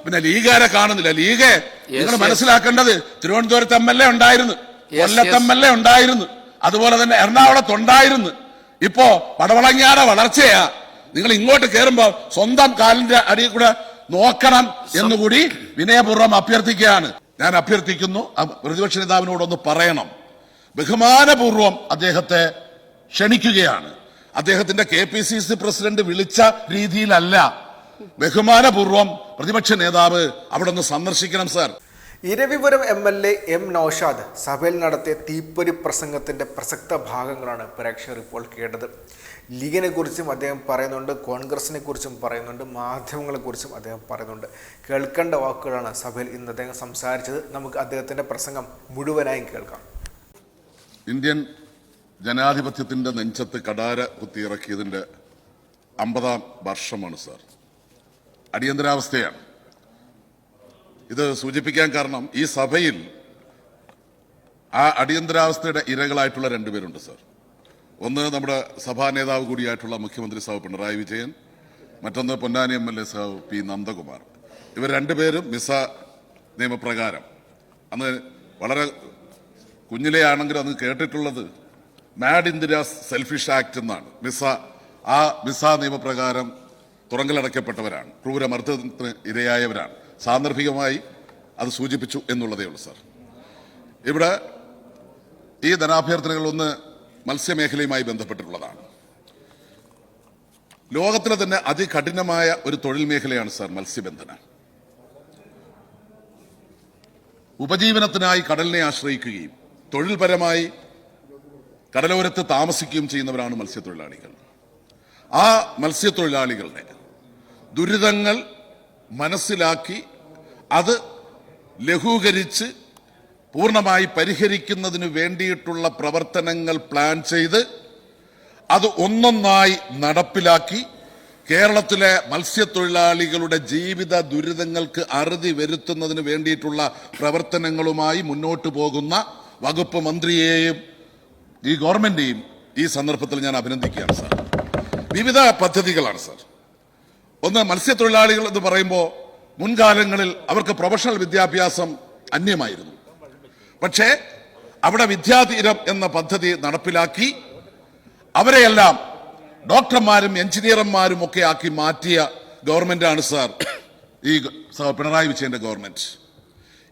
പിന്നെ ലീഗുകാരെ കാണുന്നില്ല. ലീഗ് നിങ്ങൾ മനസ്സിലാക്കേണ്ടത് തിരുവനന്തപുരത്ത് എം എൽ എ ഉണ്ടായിരുന്നു. കൊല്ലത്ത് എം എൽ എ ഉണ്ടായിരുന്നു. അതുപോലെ തന്നെ എറണാകുളത്ത് ഉണ്ടായിരുന്നു. ഇപ്പോ പടവളങ്ങാടെ വളർച്ചയാ. നിങ്ങൾ ഇങ്ങോട്ട് കയറുമ്പോ സ്വന്തം കാലിന്റെ അടിയിൽ കൂടെ നോക്കണം എന്നുകൂടി വിനയപൂർവം അഭ്യർത്ഥിക്കുകയാണ്. ഞാൻ അഭ്യർത്ഥിക്കുന്നു പ്രതിപക്ഷ നേതാവിനോടൊന്ന് പറയണം. ബഹുമാനപൂർവം അദ്ദേഹത്തെ ക്ഷണിക്കുകയാണ്. അദ്ദേഹത്തിന്റെ K P C C president വിളിച്ച രീതിയിലല്ല ബഹുമാനപൂർവം പ്രതിപക്ഷ നേതാവ് അവിടെ ഒന്ന് സന്ദർശിക്കണം sir. Eravipuram M L A M Noushad സഭയിൽ നടത്തിയ തീപ്പൊരി പ്രസംഗത്തിന്റെ പ്രസക്ത ഭാഗങ്ങളാണ് പ്രേക്ഷകർ ഇപ്പോൾ കേട്ടത്. ലീഗിനെ കുറിച്ചും അദ്ദേഹം പറയുന്നുണ്ട് കോൺഗ്രസിനെ കുറിച്ചും പറയുന്നുണ്ട് മാധ്യമങ്ങളെക്കുറിച്ചും അദ്ദേഹം പറയുന്നുണ്ട്. കേൾക്കേണ്ട വാക്കുകളാണ് സഭയിൽ ഇന്ന് അദ്ദേഹം സംസാരിച്ചത്. നമുക്ക് അദ്ദേഹത്തിന്റെ പ്രസംഗം മുഴുവനായും കേൾക്കാം. ഇന്ത്യൻ ജനാധിപത്യത്തിന്റെ നെഞ്ചത്ത് കടാര കുത്തിയിറക്കിയതിന്റെ അമ്പതാം വർഷമാണ് സാർ. അടിയന്തരാവസ്ഥയാണ്. ഇത് സൂചിപ്പിക്കാൻ കാരണം ഈ സഭയിൽ ആ അടിയന്തരാവസ്ഥയുടെ ഇരകളായിട്ടുള്ള രണ്ടുപേരുണ്ട് സർ. ഒന്ന് നമ്മുടെ സഭാ നേതാവ് കൂടിയായിട്ടുള്ള മുഖ്യമന്ത്രി സാവ് പിണറായി വിജയൻ മറ്റൊന്ന് പൊന്നാനി എം എൽ എ സാവ് പി നന്ദകുമാർ. ഇവർ രണ്ടുപേരും മിസ നിയമപ്രകാരം. അന്ന് വളരെ കുഞ്ഞിലെ ആണെങ്കിൽ അന്ന് കേട്ടിട്ടുള്ളത് മാഡ് ഇന്ദിരാസ് സെൽഫിഷ് ആക്ട് എന്നാണ്. മിസ ആ മിസ നിയമപ്രകാരം തുറങ്കലടയ്ക്കപ്പെട്ടവരാണ്. ക്രൂരമർദ്ദത്തിന് ഇരയായവരാണ്. സാന്ദർഭികമായി അത് സൂചിപ്പിച്ചു എന്നുള്ളതേ ഉള്ളൂ സാർ. ഇവിടെ ഈ ധനാഭ്യർത്ഥനകൾ ഒന്ന് മത്സ്യമേഖലയുമായി ബന്ധപ്പെട്ടിട്ടുള്ളതാണ്. ലോകത്തിലെ തന്നെ അതികഠിനമായ ഒരു തൊഴിൽ മേഖലയാണ് സാർ മത്സ്യബന്ധനം. ഉപജീവനത്തിനായി കടലിനെ ആശ്രയിക്കുകയും തൊഴിൽപരമായി കടലോരത്ത് താമസിക്കുകയും ചെയ്യുന്നവരാണ് മത്സ്യത്തൊഴിലാളികൾ. ആ മത്സ്യത്തൊഴിലാളികളുടെ ദുരിതങ്ങൾ മനസ്സിലാക്കി അത് ലഘൂകരിച്ച് പൂർണമായി പരിഹരിക്കുന്നതിന് വേണ്ടിയിട്ടുള്ള പ്രവർത്തനങ്ങൾ പ്ലാൻ ചെയ്ത് അത് ഒന്നൊന്നായി നടപ്പിലാക്കി കേരളത്തിലെ മത്സ്യത്തൊഴിലാളികളുടെ ജീവിത ദുരിതങ്ങൾക്ക് അറുതി വരുത്തുന്നതിന് വേണ്ടിയിട്ടുള്ള പ്രവർത്തനങ്ങളുമായി മുന്നോട്ട് പോകുന്ന വകുപ്പ് മന്ത്രിയെയും ഈ ഗവൺമെന്റിനെയും ഈ സന്ദർഭത്തിൽ ഞാൻ അഭിനന്ദിക്കുകയാണ് സാർ. വിവിധ പദ്ധതികളാണ് സാർ. ഒന്ന് മത്സ്യത്തൊഴിലാളികൾ എന്ന് പറയുമ്പോൾ മുൻകാലങ്ങളിൽ അവർക്ക് പ്രൊഫഷണൽ വിദ്യാഭ്യാസം അന്യമായിരുന്നു. പക്ഷേ അവിടെ വിദ്യാതീരം എന്ന പദ്ധതി നടപ്പിലാക്കി അവരെയെല്ലാം ഡോക്ടർമാരും എഞ്ചിനീയർമാരും ഒക്കെ ആക്കി മാറ്റിയ ഗവൺമെന്റാണ് സാർ ഈ പിണറായി വിജയന്റെ ഗവൺമെന്റ്.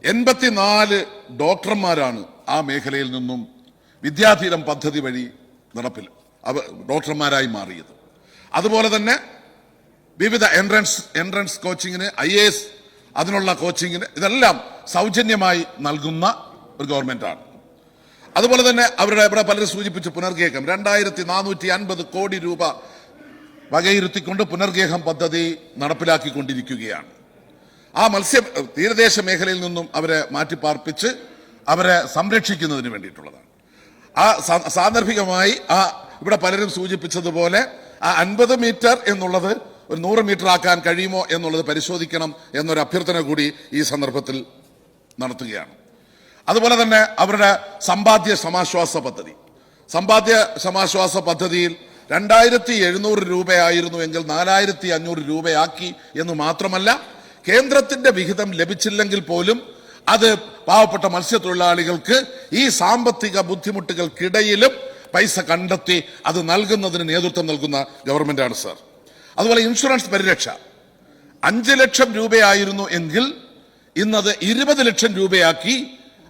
എൺപത്തിനാല് ഡോക്ടർമാരാണ് ആ മേഖലയിൽ നിന്നും വിദ്യാധീരം പദ്ധതി വഴി നടപ്പിൽ അവ ഡോക്ടർമാരായി മാറിയത്. അതുപോലെ തന്നെ വിവിധ എൻട്രൻസ് എൻട്രൻസ് കോച്ചിങ്ങിന് ഐ എ എസ് അതിനുള്ള കോച്ചിങ്ങിന് ഇതെല്ലാം സൗജന്യമായി നൽകുന്ന ഒരു ഗവൺമെന്റാണ് അതുപോലെ തന്നെ അവരുടെ ഇവിടെ പലരും സൂചിപ്പിച്ച് പുനർഗേഹം. രണ്ടായിരത്തി നാനൂറ്റി അൻപത് കോടി രൂപ വകയിരുത്തിക്കൊണ്ട് പുനർഗേഹം പദ്ധതി നടപ്പിലാക്കിക്കൊണ്ടിരിക്കുകയാണ്. ആ മത്സ്യ തീരദേശ മേഖലയിൽ നിന്നും അവരെ മാറ്റിപ്പാർപ്പിച്ച് അവരെ സംരക്ഷിക്കുന്നതിന് വേണ്ടിയിട്ടുള്ളതാണ്. ആ സാന്ദർഭികമായി ആ ഇവിടെ പലരും സൂചിപ്പിച്ചതുപോലെ ആ അൻപത് മീറ്റർ എന്നുള്ളത് ഒരു നൂറ് മീറ്റർ ആക്കാൻ കഴിയുമോ എന്നുള്ളത് പരിശോധിക്കണം എന്നൊരു അഭ്യർത്ഥന കൂടി ഈ സന്ദർഭത്തിൽ നടത്തുകയാണ്. അതുപോലെ തന്നെ അവരുടെ സമ്പാദ്യ സമാശ്വാസ പദ്ധതി. സമ്പാദ്യ സമാശ്വാസ പദ്ധതിയിൽ രണ്ടായിരത്തി എഴുന്നൂറ് രൂപയായിരുന്നു എങ്കിൽ നാലായിരത്തി അഞ്ഞൂറ് രൂപയാക്കി എന്ന് മാത്രമല്ല കേന്ദ്രത്തിന്റെ വിഹിതം ലഭിച്ചില്ലെങ്കിൽ പോലും അത് പാവപ്പെട്ട മത്സ്യത്തൊഴിലാളികൾക്ക് ഈ സാമ്പത്തിക ബുദ്ധിമുട്ടുകൾക്കിടയിലും പൈസ കണ്ടെത്തി അത് നൽകുന്നതിന് നേതൃത്വം നൽകുന്ന ഗവൺമെന്റാണ് സാർ. അതുപോലെ ഇൻഷുറൻസ് പരിരക്ഷ. അഞ്ച് ലക്ഷം രൂപയായിരുന്നു എങ്കിൽ ഇന്നത് ഇരുപത് ലക്ഷം രൂപയാക്കി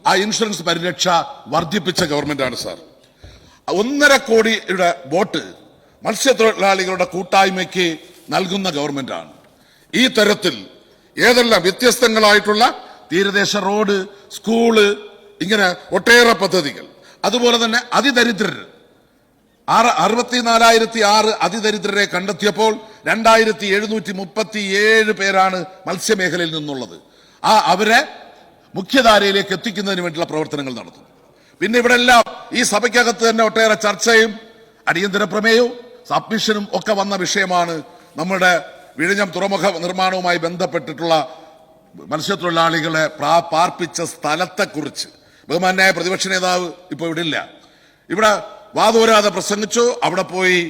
ആ ഇൻഷുറൻസ് പരിരക്ഷ വർദ്ധിപ്പിച്ച ഗവൺമെന്റാണ് സാർ. ഒന്നര കോടിയുടെ ബോട്ട് മത്സ്യത്തൊഴിലാളികളുടെ കൂട്ടായ്മയ്ക്ക് നൽകുന്ന ഗവൺമെന്റാണ്. ഈ തരത്തിൽ ഏതെല്ലാം വ്യത്യസ്തങ്ങളായിട്ടുള്ള തീരദേശ റോഡ് സ്കൂൾ ഇങ്ങനെ ഒട്ടേറെ പദ്ധതികൾ. അതുപോലെ തന്നെ അതിദരിദ്രർ. ആറ് അറുപത്തിനാലായിരത്തി ആറ് അതിദരിദ്രരെ കണ്ടെത്തിയപ്പോൾ രണ്ടായിരത്തി എഴുന്നൂറ്റി മുപ്പത്തി ഏഴ് പേരാണ് മത്സ്യമേഖലയിൽ നിന്നുള്ളത്. ആ അവരെ മുഖ്യധാരയിലേക്ക് എത്തിക്കുന്നതിന് വേണ്ടിയുള്ള പ്രവർത്തനങ്ങൾ നടത്തും പിന്നെ ഇവിടെ എല്ലാം ഈ സഭയ്ക്കകത്ത് തന്നെ ഒട്ടേറെ ചർച്ചയും അടിയന്തര പ്രമേയവും സബ്മിഷനും ഒക്കെ വന്ന വിഷയമാണ് നമ്മുടെ വിഴിഞ്ഞം തുറമുഖ നിർമ്മാണവുമായി ബന്ധപ്പെട്ടിട്ടുള്ള മത്സ്യത്തൊഴിലാളികളെ പാർപ്പിച്ച സ്ഥലത്തെക്കുറിച്ച്. ബഹുമാനായ പ്രതിപക്ഷ നേതാവ് ഇപ്പോൾ ഇവിടെ ഇല്ല ഇവിടെ വാതോരാതെ പ്രസംഗിച്ചു അവിടെ പോയി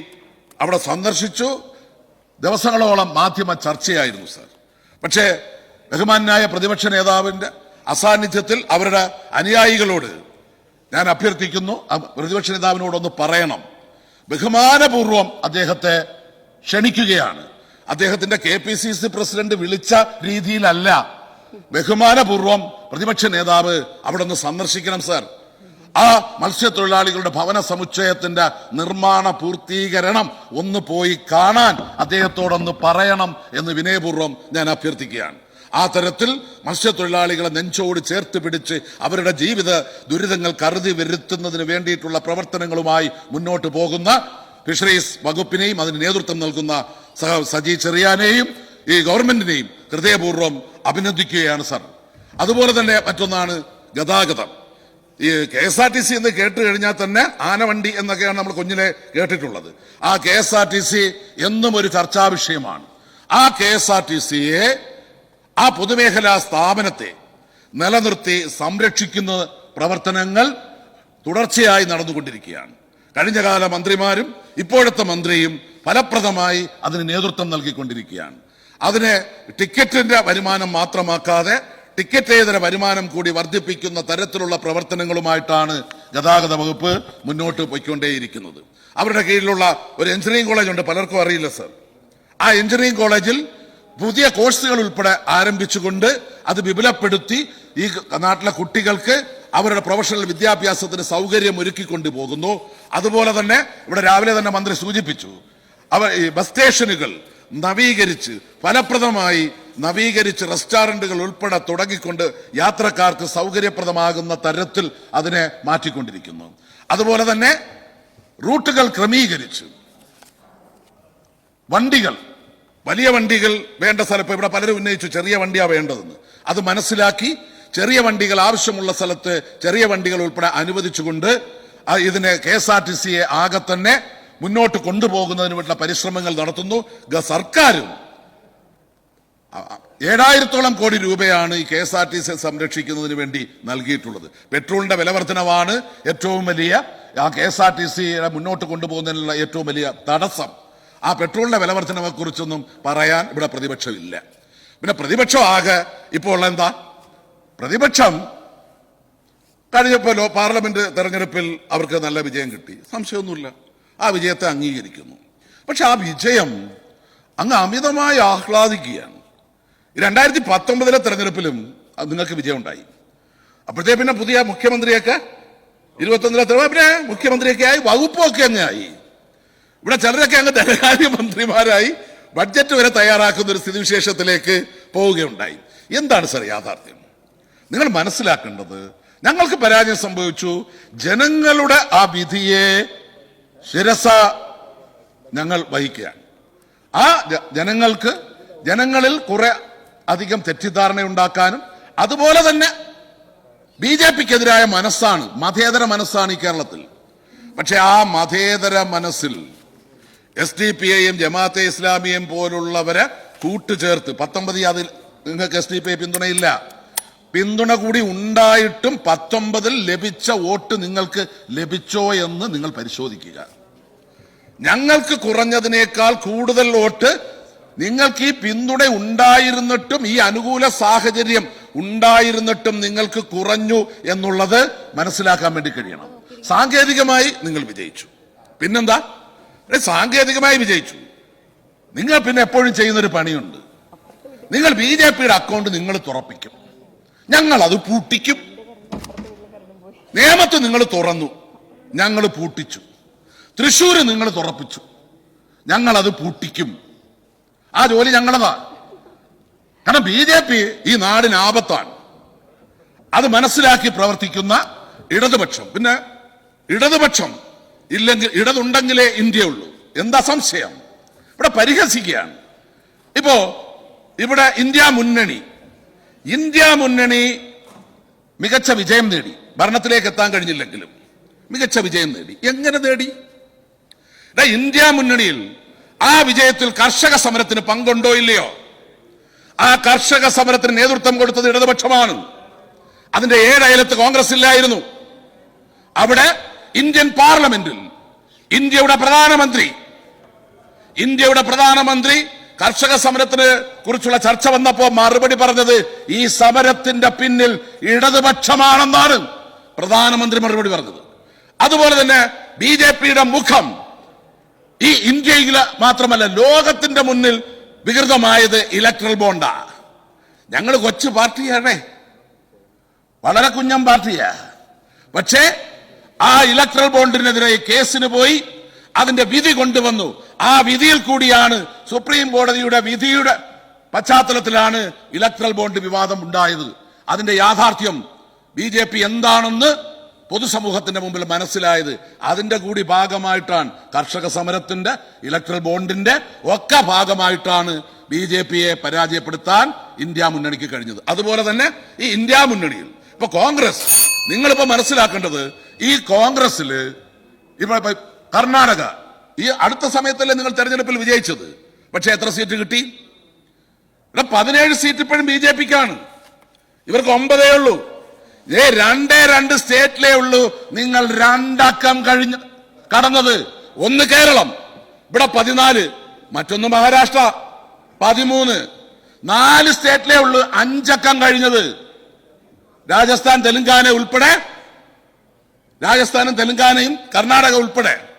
അവിടെ സന്ദർശിച്ചു ദിവസങ്ങളോളം മാധ്യമ ചർച്ചയായിരുന്നു സാർ. പക്ഷേ ബഹുമാനായ പ്രതിപക്ഷ നേതാവിന്റെ അസാന്നിധ്യത്തിൽ അവരുടെ അനുയായികളോട് ഞാൻ അഭ്യർത്ഥിക്കുന്നു പ്രതിപക്ഷ നേതാവിനോടൊന്ന് പറയണം. ബഹുമാനപൂർവം അദ്ദേഹത്തെ ക്ഷണിക്കുകയാണ്. അദ്ദേഹത്തിന്റെ K P C C president വിളിച്ച രീതിയിലല്ല. ബഹുമാനപൂർവം പ്രതിപക്ഷ നേതാവ് അവിടെ ഒന്ന് സന്ദർശിക്കണം സാർ. ആ മത്സ്യത്തൊഴിലാളികളുടെ ഭവന സമുച്ചയത്തിന്റെ നിർമ്മാണ പൂർത്തീകരണം ഒന്ന് പോയി കാണാൻ അദ്ദേഹത്തോടൊന്ന് പറയണം എന്ന് വിനയപൂർവം ഞാൻ അഭ്യർത്ഥിക്കുകയാണ്. ആ തരത്തിൽ മത്സ്യത്തൊഴിലാളികളെ നെഞ്ചോട് ചേർത്ത് പിടിച്ച് അവരുടെ ജീവിത ദുരിതങ്ങൾ കരുതി വരുത്തുന്നതിന് വേണ്ടിയിട്ടുള്ള പ്രവർത്തനങ്ങളുമായി മുന്നോട്ട് പോകുന്ന ഫിഷറീസ് വകുപ്പിനെയും അതിന് നേതൃത്വം നൽകുന്ന സജി ചെറിയാനെയും ഈ ഗവൺമെന്റിനെയും ഹൃദയപൂർവം അഭിനന്ദിക്കുകയാണ് സർ. അതുപോലെ തന്നെ മറ്റൊന്നാണ് ഗതാഗതം. ഈ K S R T C എന്ന് കേട്ട് കഴിഞ്ഞാൽ തന്നെ ആനവണ്ടി എന്നൊക്കെയാണ് നമ്മൾ കുഞ്ഞിലെ കേട്ടിട്ടുള്ളത്. ആ K S R T C എന്നും ഒരു ചർച്ചാ വിഷയമാണ്. ആ കെ എസ് ആർ ടി സിയെ ആ പൊതുമേഖലാ സ്ഥാപനത്തെ നിലനിർത്തി സംരക്ഷിക്കുന്ന പ്രവർത്തനങ്ങൾ തുടർച്ചയായി നടന്നുകൊണ്ടിരിക്കുകയാണ്. കഴിഞ്ഞകാല മന്ത്രിമാരും ഇപ്പോഴത്തെ മന്ത്രിയും ഫലപ്രദമായി അതിന് നേതൃത്വം നൽകിക്കൊണ്ടിരിക്കുകയാണ്. അതിന് ടിക്കറ്റിന്റെ വരുമാനം മാത്രമാക്കാതെ ടിക്കറ്റേതര വരുമാനം കൂടി വർദ്ധിപ്പിക്കുന്ന തരത്തിലുള്ള പ്രവർത്തനങ്ങളുമായിട്ടാണ് ഗതാഗത വകുപ്പ് മുന്നോട്ട് പോയിക്കൊണ്ടേയിരിക്കുന്നത്. അവരുടെ കീഴിലുള്ള ഒരു എഞ്ചിനീയറിംഗ് കോളേജ് ഉണ്ട് പലർക്കും അറിയില്ല സർ. ആ എഞ്ചിനീയറിംഗ് കോളേജിൽ പുതിയ കോഴ്സുകൾ ഉൾപ്പെടെ ആരംഭിച്ചുകൊണ്ട് അത് വിപുലപ്പെടുത്തി ഈ നാട്ടിലെ കുട്ടികൾക്ക് അവരുടെ പ്രൊഫഷണൽ വിദ്യാഭ്യാസത്തിന് സൗകര്യം ഒരുക്കിക്കൊണ്ടു പോകുന്നു. അതുപോലെ തന്നെ ഇവിടെ രാവിലെ തന്നെ മന്ത്രി സൂചിപ്പിച്ചു അവ ഈ ബസ് സ്റ്റേഷനുകൾ നവീകരിച്ച് ഫലപ്രദമായി നവീകരിച്ച് റെസ്റ്റോറന്റുകൾ ഉൾപ്പെടെ തുടങ്ങിക്കൊണ്ട് യാത്രക്കാർക്ക് സൗകര്യപ്രദമാകുന്ന തരത്തിൽ അതിനെ മാറ്റിക്കൊണ്ടിരിക്കുന്നു. അതുപോലെ തന്നെ റൂട്ടുകൾ ക്രമീകരിച്ച്. വണ്ടികൾ. വലിയ വണ്ടികൾ വേണ്ട സ്ഥലം ഇപ്പൊ ഇവിടെ പലരും ഉന്നയിച്ചു ചെറിയ വണ്ടിയാ വേണ്ടതെന്ന്. അത് മനസ്സിലാക്കി ചെറിയ വണ്ടികൾ ആവശ്യമുള്ള സ്ഥലത്ത് ചെറിയ വണ്ടികൾ ഉൾപ്പെടെ അനുവദിച്ചുകൊണ്ട് ഇതിനെ കെ എസ് ആർ ടി സിയെ ആകെ തന്നെ മുന്നോട്ട് കൊണ്ടുപോകുന്നതിന് വേണ്ടിയുള്ള പരിശ്രമങ്ങൾ നടത്തുന്നു. സർക്കാരും ഏഴായിരത്തോളം കോടി രൂപയാണ് ഈ K S R T C സംരക്ഷിക്കുന്നതിന് വേണ്ടി നൽകിയിട്ടുള്ളത്. പെട്രോളിന്റെ വില വർധനവാണ് ഏറ്റവും വലിയ ആ കെ എസ് ആർ ടി സിയുടെ മുന്നോട്ട് കൊണ്ടുപോകുന്നതിനുള്ള ഏറ്റവും വലിയ തടസ്സം. ആ പെട്രോളിന്റെ വില വർധനവെ കുറിച്ചൊന്നും പറയാൻ ഇവിടെ പ്രതിപക്ഷമില്ല. പിന്നെ പ്രതിപക്ഷം ആകെ ഇപ്പോൾ എന്താ? പ്രതിപക്ഷം കഴിഞ്ഞപ്പോലോ പാർലമെന്റ് തെരഞ്ഞെടുപ്പിൽ അവർക്ക് നല്ല വിജയം കിട്ടി. സംശയമൊന്നുമില്ല. ആ വിജയത്തെ അംഗീകരിക്കുന്നു. പക്ഷെ ആ വിജയം അങ്ങ് അമിതമായി ആഹ്ലാദിക്കുകയാണ്. രണ്ടായിരത്തി പത്തൊമ്പതിലെ തെരഞ്ഞെടുപ്പിലും നിങ്ങൾക്ക് വിജയം ഉണ്ടായി അപ്പോഴത്തേ പിന്നെ പുതിയ മുഖ്യമന്ത്രിയൊക്കെ ഇരുപത്തൊന്നിലെ തെരഞ്ഞെടുപ്പ് പിന്നെ മുഖ്യമന്ത്രിയൊക്കെ ആയി വകുപ്പൊക്കെ അങ്ങ് ആയി. ഇവിടെ ചിലരൊക്കെ അങ്ങ് ധനകാര്യ മന്ത്രിമാരായി ബഡ്ജറ്റ് വരെ തയ്യാറാക്കുന്ന ഒരു സ്ഥിതിവിശേഷത്തിലേക്ക് പോവുകയുണ്ടായി. എന്താണ് സാർ യാഥാർത്ഥ്യം? നിങ്ങൾ മനസ്സിലാക്കേണ്ടത് ഞങ്ങൾക്ക് പരാജയം സംഭവിച്ചു. ജനങ്ങളുടെ ആ വിധിയെ ശിരസ ഞങ്ങൾ വഹിക്കുകയാണ്. ആ ജനങ്ങൾക്ക് ജനങ്ങളിൽ കുറെ അധികം തെറ്റിദ്ധാരണ ഉണ്ടാക്കാനും അതുപോലെ തന്നെ ബി ജെ പിക്കെതിരായ മനസ്സാണ് മതേതര മനസ്സാണ് ഈ കേരളത്തിൽ. പക്ഷെ ആ മതേതര മനസ്സിൽ എസ് ഡി പി ഐയും ജമാഅത്തെ ഇസ്ലാമിയും പോലുള്ളവരെ കൂട്ടുചേർത്ത് പത്തൊമ്പത് അതിൽ നിങ്ങൾക്ക് എസ് ഡി പി ഐ പിന്തുണയില്ല. പിന്തുണ കൂടി ഉണ്ടായിട്ടും പത്തൊമ്പതിൽ ലഭിച്ച വോട്ട് നിങ്ങൾക്ക് ലഭിച്ചോ എന്ന് നിങ്ങൾ പരിശോധിക്കുക. ഞങ്ങൾക്ക് കുറഞ്ഞതിനേക്കാൾ കൂടുതൽ വോട്ട് നിങ്ങൾക്ക് ഈ പിന്തുണ ഉണ്ടായിരുന്നിട്ടും ഈ അനുകൂല സാഹചര്യം ഉണ്ടായിരുന്നിട്ടും നിങ്ങൾക്ക് കുറഞ്ഞു എന്നുള്ളത് മനസ്സിലാക്കാൻ വേണ്ടി കഴിയണം. സാങ്കേതികമായി നിങ്ങൾ വിജയിച്ചു. പിന്നെന്താ? സാങ്കേതികമായി വിജയിച്ചു. നിങ്ങൾ പിന്നെ എപ്പോഴും ചെയ്യുന്നൊരു പണിയുണ്ട്. നിങ്ങൾ ബി ജെ പിയുടെ അക്കൗണ്ട് നിങ്ങൾ തുറപ്പിക്കും. ഞങ്ങൾ അത് പൂട്ടിക്കും. നേമത്ത് നിങ്ങൾ തുറന്നു. ഞങ്ങൾ പൂട്ടിച്ചു. തൃശ്ശൂർ നിങ്ങൾ തുറപ്പിച്ചു. ഞങ്ങൾ അത് പൂട്ടിക്കും. ആ ജോലി ഞങ്ങളതാ. കാരണം ബി ജെ പി ഈ നാടിന് ആപത്താണ്. അത് മനസ്സിലാക്കി പ്രവർത്തിക്കുന്ന ഇടതുപക്ഷം. പിന്നെ ഇടതുപക്ഷം ഇല്ലെങ്കിൽ ഇടതുണ്ടെങ്കിലേ ഇന്ത്യ ഉള്ളൂ എന്താ സംശയം? ഇവിടെ പരിഹസിക്കുകയാണ്. ഇപ്പോ ഇവിടെ ഇന്ത്യ മുന്നണി. ഇന്ത്യ മുന്നണി മികച്ച വിജയം നേടി. ഭരണത്തിലേക്ക് എത്താൻ കഴിഞ്ഞില്ലെങ്കിലും മികച്ച വിജയം നേടി. എങ്ങനെ നേടി? ഇന്ത്യ മുന്നണിയിൽ ആ വിജയത്തിൽ കർഷക സമരത്തിന് പങ്കുണ്ടോ ഇല്ലയോ? ആ കർഷക സമരത്തിന് നേതൃത്വം കൊടുത്തത് ഇടതുപക്ഷമാണ്. അതിന്റെ ഏഴയലത്ത് കോൺഗ്രസ് ഇല്ലായിരുന്നു. അവിടെ ഇന്ത്യൻ പാർലമെന്റിൽ ഇന്ത്യയുടെ പ്രധാനമന്ത്രി ഇന്ത്യയുടെ പ്രധാനമന്ത്രി കർഷക സമരത്തിന് കുറിച്ചുള്ള ചർച്ച വന്നപ്പോൾ മറുപടി പറഞ്ഞത് ഈ സമരത്തിന്റെ പിന്നിൽ ഇടതുപക്ഷമാണെന്നാണ് പ്രധാനമന്ത്രി മറുപടി പറഞ്ഞത്. അതുപോലെ തന്നെ ബി മുഖം ഈ ഇന്ത്യയിൽ മാത്രമല്ല ലോകത്തിന്റെ മുന്നിൽ വികൃതമായത് ഇലക്ട്രൽ ബോണ്ടാ ഞങ്ങൾ കൊച്ചു പാർട്ടിയാണേ. വളരെ കുഞ്ഞം പാർട്ടിയാ. പക്ഷേ ആ ഇലക്ട്രൽ ബോണ്ടിനെതിരെ കേസിന് പോയി അതിന്റെ വിധി കൊണ്ടുവന്നു. ആ വിധിയിൽ കൂടിയാണ് സുപ്രീം കോടതിയുടെ വിധിയുടെ പശ്ചാത്തലത്തിലാണ് ഇലക്ട്രൽ ബോണ്ട് വിവാദം ഉണ്ടായത്. അതിന്റെ യാഥാർത്ഥ്യം ബി എന്താണെന്ന് പൊതുസമൂഹത്തിന്റെ മുമ്പിൽ മനസ്സിലായത് അതിന്റെ കൂടി ഭാഗമായിട്ടാണ് കർഷക സമരത്തിന്റെ ഇലക്ട്രൽ ബോണ്ടിന്റെ ഒക്കെ ഭാഗമായിട്ടാണ് ബി ജെ പിയെ പരാജയപ്പെടുത്താൻ ഇന്ത്യ മുന്നണിക്ക് കഴിഞ്ഞത്. അതുപോലെ തന്നെ ഈ ഇന്ത്യ മുന്നണിയിൽ. ഇപ്പൊ കോൺഗ്രസ് നിങ്ങളിപ്പോ മനസ്സിലാക്കേണ്ടത് ഈ കോൺഗ്രസിൽ ഇപ്പൊ ഇപ്പൊ കർണാടക ഈ അടുത്ത സമയത്തല്ലേ നിങ്ങൾ തെരഞ്ഞെടുപ്പിൽ വിജയിച്ചത്? പക്ഷെ എത്ര സീറ്റ് കിട്ടി? ഇവിടെ പതിനേഴ് സീറ്റ് ഇപ്പോഴും ബി ജെ പിക്കാണ്. ഇവർക്ക് ഒമ്പതേ ഉള്ളൂ. ഏ രണ്ടേ രണ്ട് സ്റ്റേറ്റിലേ ഉള്ളൂ നിങ്ങൾ രണ്ടക്കം കഴിഞ്ഞ് കടന്നത്. ഒന്ന് കേരളം ഇവിടെ പതിനാല്. മറ്റൊന്ന് മഹാരാഷ്ട്ര പതിമൂന്ന്. നാല് സ്റ്റേറ്റിലേ ഉള്ളൂ അഞ്ചക്കം കഴിഞ്ഞത്. രാജസ്ഥാൻ തെലുങ്കാന ഉൾപ്പെടെ രാജസ്ഥാനും തെലുങ്കാനയും കർണാടക ഉൾപ്പെടെ.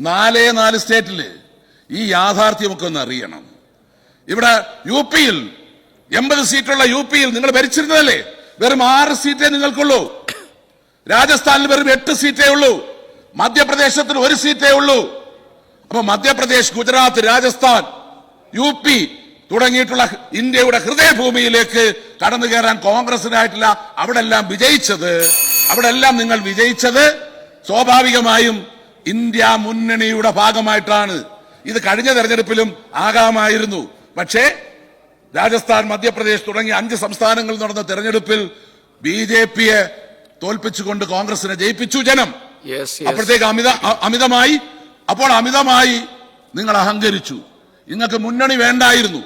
നാലേ നാല് സ്റ്റേറ്റിൽ ഈ യാഥാർത്ഥ്യമൊക്കെ ഒന്ന് അറിയണം. ഇവിടെ യു പിയിൽ എൺപത് സീറ്റുള്ള യു പിയിൽ നിങ്ങൾ ഭരിച്ചിരുന്നതല്ലേ? വെറും ആറ് സീറ്റേ നിങ്ങൾക്കുള്ളൂ. രാജസ്ഥാനിൽ വെറും എട്ട് സീറ്റേ ഉള്ളൂ. മധ്യപ്രദേശത്തിൽ ഒരു സീറ്റേ ഉള്ളൂ. അപ്പൊ മധ്യപ്രദേശ് ഗുജറാത്ത് രാജസ്ഥാൻ യു പി തുടങ്ങിയിട്ടുള്ള ഇന്ത്യയുടെ ഹൃദയഭൂമിയിലേക്ക് കടന്നു കയറാൻ കോൺഗ്രസിനായിട്ടില്ല അവിടെ എല്ലാം വിജയിച്ചത് അവിടെ എല്ലാം നിങ്ങൾ വിജയിച്ചത് സ്വാഭാവികമായും ഇന്ത്യ മുന്നണിയുടെ ഭാഗമായിട്ടാണ്. ഇത് കഴിഞ്ഞ തെരഞ്ഞെടുപ്പിലും ആകാമായിരുന്നു. പക്ഷേ രാജസ്ഥാൻ മധ്യപ്രദേശ് തുടങ്ങിയ അഞ്ച് സംസ്ഥാനങ്ങളിൽ നടന്ന തെരഞ്ഞെടുപ്പിൽ ബി ജെ പിയെ തോൽപ്പിച്ചുകൊണ്ട് കോൺഗ്രസിനെ ജയിപ്പിച്ചു ജനം. അപ്പോഴത്തേക്ക് അമിത അമിതമായി അപ്പോൾ അമിതമായി നിങ്ങൾ അഹങ്കരിച്ചു. നിങ്ങൾക്ക് മുന്നണി വേണ്ടായിരുന്നു.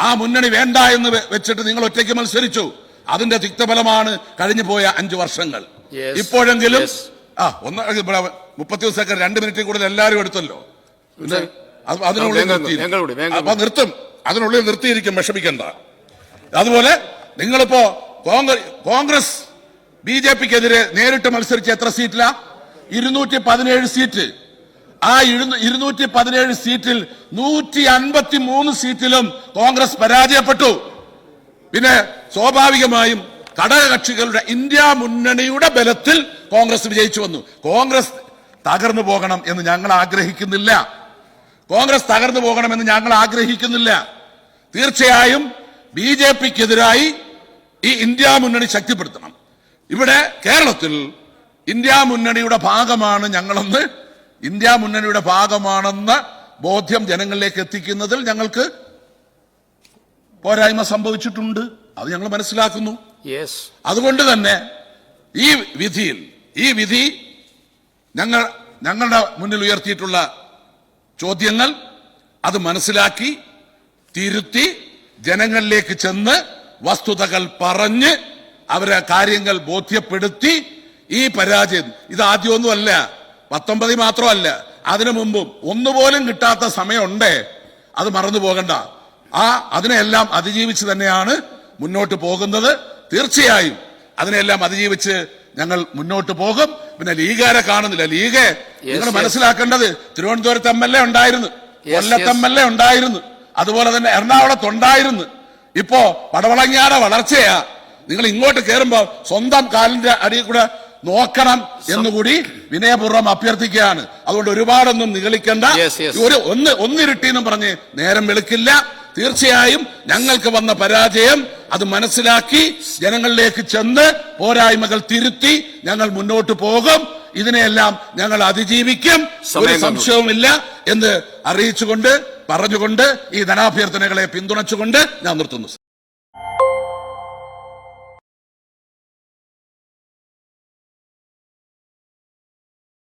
ആ മുന്നണി വേണ്ട എന്ന് വെച്ചിട്ട് നിങ്ങൾ ഒറ്റയ്ക്ക് മത്സരിച്ചു. അതിന്റെ തിക്തഫലമാണ് കഴിഞ്ഞു പോയ അഞ്ചു വർഷങ്ങൾ. ഇപ്പോഴെങ്കിലും ആ ഒന്ന് മുപ്പത്തി ദിവസമൊക്കെ രണ്ട് മിനിറ്റ് കൂടുതൽ എല്ലാവരും എടുത്തല്ലോ. അതിനുള്ള നിർത്തി. അതിനുള്ളിൽ നിർത്തിയിരിക്കും വിഷമിക്കണ്ട. അതുപോലെ നിങ്ങളിപ്പോ കോൺഗ്രസ് ബി ജെ പിക്കെതിരെ നേരിട്ട് മത്സരിച്ച എത്ര സീറ്റിലാ? ഇരുന്നൂറ്റി പതിനേഴ് സീറ്റ്. ആ ഇരുന്നു- ഇരുന്നൂറ്റി പതിനേഴ് സീറ്റിൽ നൂറ്റി അൻപത്തി മൂന്ന് സീറ്റിലും കോൺഗ്രസ് പരാജയപ്പെട്ടു. പിന്നെ സ്വാഭാവികമായും ഘടകകക്ഷികളുടെ ഇന്ത്യ മുന്നണിയുടെ ബലത്തിൽ കോൺഗ്രസ് വിജയിച്ചു വന്നു. കോൺഗ്രസ് തകർന്നു പോകണം എന്ന് ഞങ്ങൾ ആഗ്രഹിക്കുന്നില്ല. കോൺഗ്രസ് തകർന്നു പോകണം എന്ന് ഞങ്ങൾ ആഗ്രഹിക്കുന്നില്ല. തീർച്ചയായും ബി ജെ പിക്കെതിരായി ഈ ഇന്ത്യ മുന്നണി ശക്തിപ്പെടുത്തണം. ഇവിടെ കേരളത്തിൽ ഇന്ത്യ മുന്നണിയുടെ ഭാഗമാണ് ഞങ്ങളെന്ന് ഇന്ത്യ മുന്നണിയുടെ ഭാഗമാണെന്ന ബോധ്യം ജനങ്ങളിലേക്ക് എത്തിക്കുന്നതിൽ ഞങ്ങൾക്ക് പോരായ്മ സംഭവിച്ചിട്ടുണ്ട്. അത് ഞങ്ങൾ മനസ്സിലാക്കുന്നു. അതുകൊണ്ട് തന്നെ ഈ വിധിയിൽ ഈ വിധി ഞങ്ങൾ ഞങ്ങളുടെ മുന്നിൽ ഉയർത്തിയിട്ടുള്ള ചോദ്യങ്ങൾ അത് മനസ്സിലാക്കി തിരുത്തി ജനങ്ങളിലേക്ക് ചെന്ന് വസ്തുതകൾ പറഞ്ഞ് അവരെ കാര്യങ്ങൾ ബോധ്യപ്പെടുത്തി ഈ പരാജയം ഇത് ആദ്യമൊന്നുമല്ല പത്തൊമ്പതി മാത്രമല്ല അതിനു മുമ്പും ഒന്നുപോലും കിട്ടാത്ത സമയമുണ്ടേ അത് മറന്നു പോകണ്ട. ആ അതിനെല്ലാം അതിജീവിച്ച് തന്നെയാണ് മുന്നോട്ട് പോകുന്നത്. തീർച്ചയായും അതിനെല്ലാം അതിജീവിച്ച് ഞങ്ങൾ മുന്നോട്ട് പോകും. പിന്നെ ലീഗാരെ കാണുന്നില്ല ലീഗ്. നിങ്ങൾ. മനസ്സിലാക്കേണ്ടത് തിരുവനന്തപുരത്ത് എം എൽ എ ഉണ്ടായിരുന്നു കൊല്ലത്ത് എം എൽ എ ഉണ്ടായിരുന്നു. അതുപോലെ തന്നെ എറണാകുളത്ത് ഉണ്ടായിരുന്നു ഇപ്പോ പടവളങ്ങാടെ വളർച്ചയാ. നിങ്ങൾ ഇങ്ങോട്ട് കയറുമ്പോ സ്വന്തം കാലിന്റെ അടിയിൽ കൂടെ നോക്കണം എന്നുകൂടി വിനയപൂർവം അഭ്യർത്ഥിക്കുകയാണ്. അതുകൊണ്ട് ഒരുപാടൊന്നും നിഗളിക്കണ്ട. ഒരു ഒന്ന് ഒന്നിരുട്ടി എന്നും പറഞ്ഞ് നേരം വെളുക്കില്ല. തീർച്ചയായും ഞങ്ങൾക്ക് വന്ന പരാജയം അത് മനസ്സിലാക്കി ജനങ്ങളിലേക്ക് ചെന്ന് പോരായ്മകൾ തിരുത്തി ഞങ്ങൾ മുന്നോട്ട് പോകും. ഇതിനെയെല്ലാം ഞങ്ങൾ അതിജീവിക്കും. ഒരു. സംശയവുമില്ല എന്ന് അറിയിച്ചുകൊണ്ട് പറഞ്ഞുകൊണ്ട് ഈ ധനാഭ്യർത്ഥനകളെ പിന്തുണച്ചുകൊണ്ട് ഞാൻ നിർത്തുന്നു